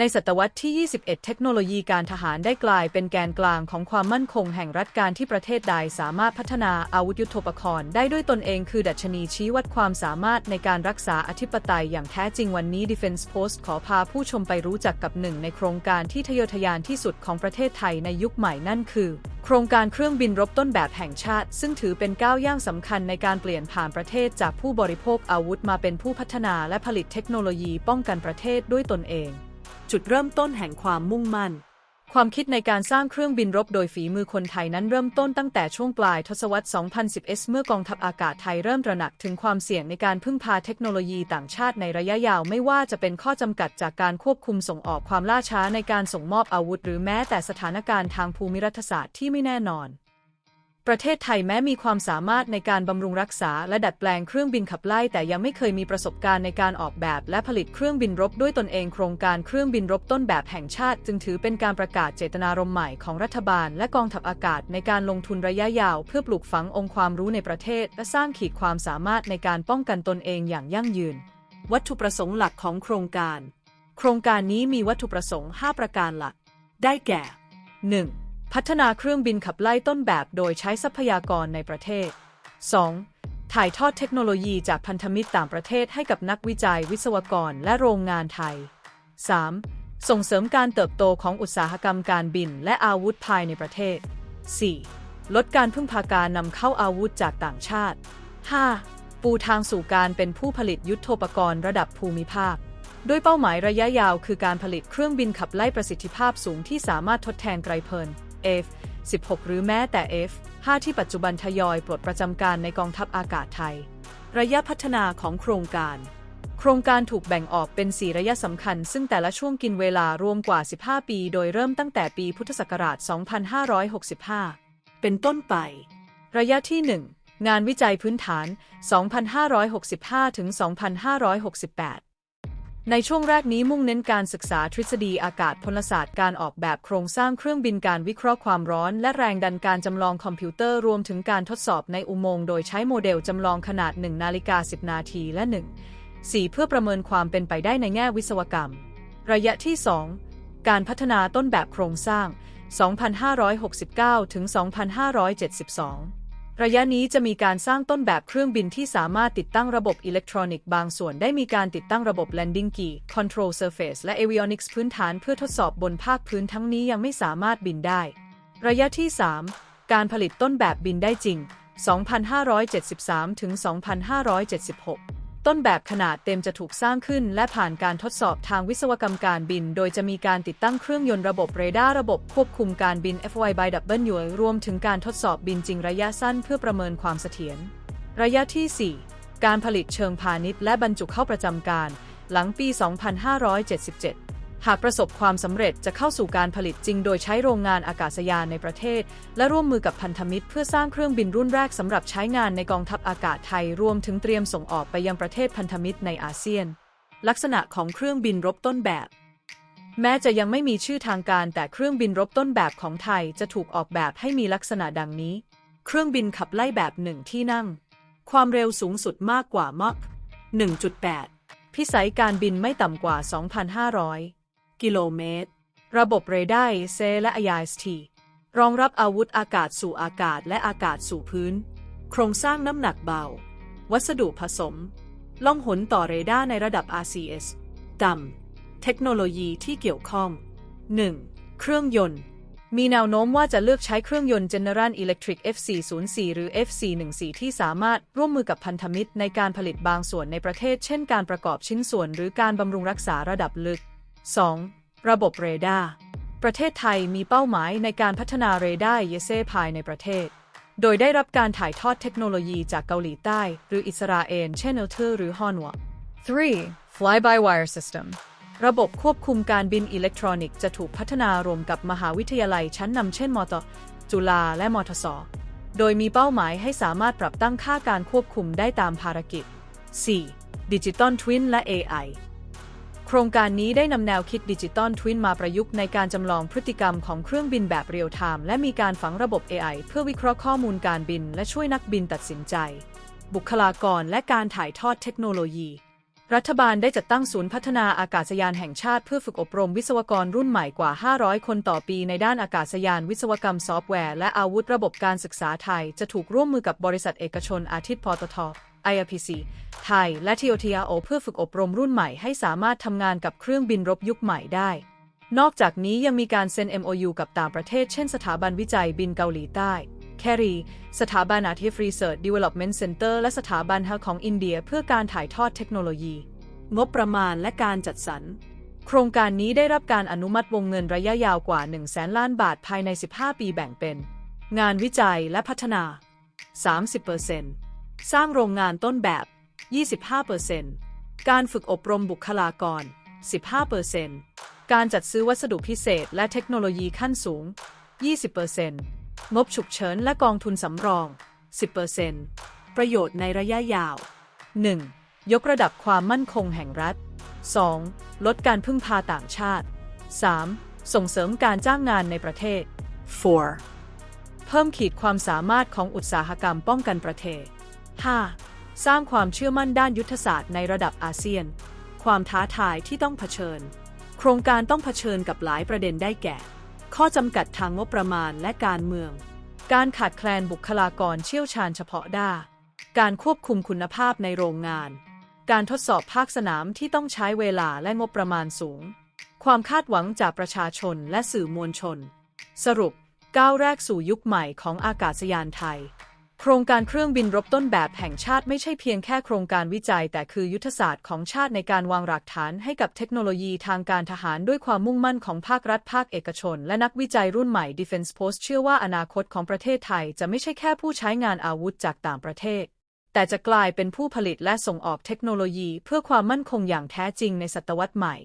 ในศตวรรษที่ 21 เทคโนโลยีการทหารได้กลายเป็นแกนกลางของความมั่นคงแห่งรัฐการที่ประเทศใดสามารถพัฒนาอาวุธยุทโธปกรณ์ได้ด้วยตนเองคือดัชนีชี้วัดความสามารถในการรักษาอธิปไตยอย่างแท้จริงวันนี้ Defense Post ขอพาผู้ชมไปรู้จักกับหนึ่งในโครงการที่ทะเยอทะยานที่สุดของประเทศไทยในยุคใหม่นั่นคือโครงการเครื่องบินรบต้นแบบแห่งชาติ ซึ่งถือเป็นก้าวย่างสำคัญในการเปลี่ยนผ่านประเทศจากผู้บริโภคอาวุธมาเป็นผู้พัฒนาและผลิตเทคโนโลยีป้องกันประเทศด้วยตนเอง จุดเริ่มต้นแห่งความมุ่งมั่น ความคิดในการสร้างเครื่องบินรบโดยฝีมือคนไทยนั้นเริ่มต้นตั้งแต่ช่วงปลายทศวรรษ 2010 เมื่อกองทัพอากาศไทยเริ่มตระหนักถึงความเสี่ยงในการพึ่งพาเทคโนโลยีต่างชาติในระยะยาว ไม่ว่าจะเป็นข้อจำกัดจากการควบคุมส่งออกความล่าช้าในการส่งมอบอาวุธ หรือแม้แต่สถานการณ์ทางภูมิรัฐศาสตร์ที่ไม่แน่นอน ประเทศไทยแม้มีความสามารถในการบำรุงรักษาและดัดแปลงเครื่องบินขับไล่ แต่ยังไม่เคยมีประสบการณ์ในการออกแบบ และผลิตเครื่องบินรบด้วยตนเองโครงการเครื่องบินรบต้นแบบแห่งชาติ จึงถือเป็นการประกาศเจตนารมณ์ใหม่ของรัฐบาล และกองทัพอากาศในการลงทุนระยะยาว เพื่อปลูกฝังองค์ความรู้ในประเทศ และสร้างขีดความสามารถในการป้องกันตนเองอย่างยั่งยืน วัตถุประสงค์หลักของโครงการ โครงการนี้มีวัตถุประสงค์ 5 ประการหลัก ได้แก่ 1. พัฒนาเครื่องบินขับไล่ต้นแบบโดยใช้ทรัพยากรในประเทศ 2. ถ่ายทอดเทคโนโลยีจากพันธมิตรต่างประเทศให้กับนักวิจัยวิศวกรและโรงงานไทย 3. ส่งเสริมการเติบโตของอุตสาหกรรมการบินและอาวุธภายในประเทศ 4. ลดการพึ่งพาการนำเข้าอาวุธจากต่างชาติ 5. ปูทางสู่การเป็นผู้ผลิตยุทโธปกรณ์ระดับภูมิภาค ด้วยเป้าหมายระยะยาวคือการผลิตเครื่องบินขับไล่ประสิทธิภาพสูงที่สามารถทดแทนไกรเพลิน F 16 หรือแม้แต่ F 5ที่ปัจจุบันทยอยปลดประจำการในกองทัพอากาศไทย ระยะพัฒนาของโครงการ โครงการถูกแบ่งออกเป็น 4 ระยะสำคัญ ซึ่งแต่ละช่วงกินเวลารวมกว่า 15 ปี โดยเริ่มตั้งแต่ปีพุทธศักราช 2565 เป็นต้นไป ระยะที่ 1 งานวิจัยพื้นฐาน 2565 ถึง 2568 ในช่วงแรกนี้มุ่งเน้นการศึกษาทฤษฎีอากาศพลศาสตร์การออกแบบโครงสร้างเครื่องบินการวิเคราะห์ความร้อน และแรงดันการจำลองคอมพิวเตอร์รวมถึงการทดสอบในอุโมงค์โดยใช้โมเดลจำลองขนาด1นาฬิกา10 นาทีและ 1 4 เพื่อประเมินความเป็นไปได้ในแง่วิศวกรรม ระยะที่ 2 การพัฒนาต้นแบบโครงสร้าง 2569 ถึง 2572 ระยะนี้จะมีการสร้างต้นแบบเครื่องบินที่สามารถติดตั้งระบบอิเล็กทรอนิกส์บางส่วนได้มีการติดตั้งระบบ Landing Gear Control Surface และ Avionics พื้นฐานเพื่อทดสอบบนภาคพื้นทั้งนี้ยังไม่สามารถบินได้ ระยะที่ 3 การผลิตต้นแบบบินได้จริง 2573ถึง2576 ต้นแบบขนาดเต็มจะถูกสร้างขึ้น และผ่านการทดสอบทางวิศวกรรมการบิน โดยจะมีการติดตั้งเครื่องยนต์ระบบเรดาร์ระบบควบคุมการบิน FYW รวมถึงการทดสอบบินจริงระยะสั้นเพื่อประเมินความเสถียร ระยะที่ 4 การผลิตเชิงพาณิชย์และบรรจุเข้าประจำการ หลังปี 2577 หากประสบความสำเร็จจะเข้าสู่การผลิตจริง โดยใช้โรงงานอากาศยานในประเทศ และร่วมมือกับพันธมิตร เพื่อสร้างเครื่องบินรุ่นแรกสำหรับใช้งานในกองทัพอากาศไทยรวมถึงเตรียมส่งออกไปยังประเทศพันธมิตรในอาเซียน ลักษณะของเครื่องบินรบต้นแบบ แม้จะยังไม่มีชื่อทางการแต่เครื่องบินรบต้นแบบของไทยจะถูกออกแบบให้มีลักษณะดังนี้ เครื่องบินขับไล่แบบหนึ่งที่นั่ง ความเร็วสูงสุดมากกว่ามาก1.8 พิสัยการบินไม่ต่ำกว่า 2,500 กิโลเมตร ระบบเรดาร์เซและ IST รองรับอาวุธอากาศสู่อากาศและอากาศสู่พื้น โครงสร้างน้ำหนักเบา วัสดุผสม ล่องหนต่อเรดาร์ในระดับ RCS ต่ำเทคโนโลยีที่เกี่ยวข้อง 1. เครื่องยนต์ มีแนวโน้มว่าจะเลือกใช้เครื่องยนต์ General Electric F404 หรือ F414 ที่สามารถร่วมมือกับพันธมิตรในการผลิตบางส่วนในประเทศ เช่นการประกอบชิ้นส่วนหรือการบำรุงรักษาระดับลึก 2. ระบบเรดาร์ ประเทศไทยมีเป้าหมายในการพัฒนาเรดาร์เยเซภายในประเทศ โดยได้รับการถ่ายทอดเทคโนโลยีจากเกาหลีใต้ หรืออิสราเอล เช่นเอลเทอร์หรือฮอนว 3. Fly-by-wire system ระบบควบคุมการบินอิเล็กทรอนิกส์จะถูกพัฒนารวมกับมหาวิทยาลัยชั้นนำเช่นมอตจุฬาและมทส โดยมีเป้าหมายให้สามารถปรับตั้งค่าการควบคุมได้ตามภารกิจ 4. ดิจิตอลทวินและ AI โครงการนี้ได้นำแนวคิดดิจิตอลทวินมาประยุกต์ในการจำลองพฤติกรรมของเครื่องบินแบบเรียลไทม์และมีการฝังระบบ AI เพื่อวิเคราะห์ข้อมูลการบิน และช่วยนักบินตัดสินใจ บุคลากรและการถ่ายทอดเทคโนโลยี รัฐบาลได้จัดตั้งศูนย์พัฒนาอากาศยานแห่งชาติเพื่อฝึกอบรมวิศวกรรุ่นใหม่กว่า 500 คนต่อปีในด้านอากาศยานวิศวกรรมซอฟต์แวร์และอาวุธระบบการศึกษาไทย จะถูกร่วมมือกับบริษัทเอกชนอาทิตย์ปตท IRPC ไทย และ TOTRO เพื่อฝึกอบรมรุ่นใหม่ให้สามารถทำงานกับเครื่องบินรบยุคใหม่ได้ นอกจากนี้ยังมีการเซ็น MOU กับต่างประเทศ เช่นสถาบันวิจัยบินเกาหลีใต้ แครีสถาบัน Artif Research Development Center และสถาบัน Health ของอินเดียเพื่อการถ่ายทอดเทคโนโลยี งบประมาณและการจัดสรรโครงการนี้ได้รับการอนุมัติวงเงินระยะยาวกว่า 1 0 0 0 0แสนล้านบาทภายใน 15 ปีแบ่งเป็น งานวิจัยและพัฒนา 30% สร้างโรงงานต้นแบบ 25%การฝึกอบรมบุคลากร 15%การจัดซื้อวัสดุพิเศษและเทคโนโลยีขั้นสูง 20%งบฉุกเฉินและกองทุนสำรอง 10%ประโยชน์ในระยะยาว 1. ยกระดับความมั่นคงแห่งรัฐ 2. ลดการพึ่งพาต่างชาติ 3. ส่งเสริมการจ้างงานในประเทศ 4. เพิ่มขีดความสามารถของอุตสาหกรรมป้องกันประเทศ 5. สร้างความเชื่อมั่นด้านยุทธศาสตร์ในระดับอาเซียน ความท้าทายที่ต้องเผชิญ โครงการต้องเผชิญกับหลายประเด็นได้แก่ ข้อจำกัดทางงบประมาณและการเมือง การขาดแคลนบุคลากรเชี่ยวชาญเฉพาะด้านการควบคุมคุณภาพในโรงงาน การทดสอบภาคสนามที่ต้องใช้เวลาและงบประมาณสูง ความคาดหวังจากประชาชนและสื่อมวลชน สรุปก้าวแรกสู่ยุคใหม่ของอากาศยานไทย โครงการเครื่องบินรบต้นแบบแห่งชาติไม่ใช่เพียงแค่โครงการวิจัย แต่คือยุทธศาสตร์ของชาติในการวางรากฐานให้กับเทคโนโลยีทางการทหารด้วยความมุ่งมั่นของภาครัฐภาคเอกชน และนักวิจัยรุ่นใหม่ Defense Post เชื่อว่าอนาคตของประเทศไทยจะไม่ใช่แค่ผู้ใช้งานอาวุธจากต่างประเทศ แต่จะกลายเป็นผู้ผลิตและส่งออกเทคโนโลยี เพื่อความมั่นคงอย่างแท้จริงในศตวรรษใหม่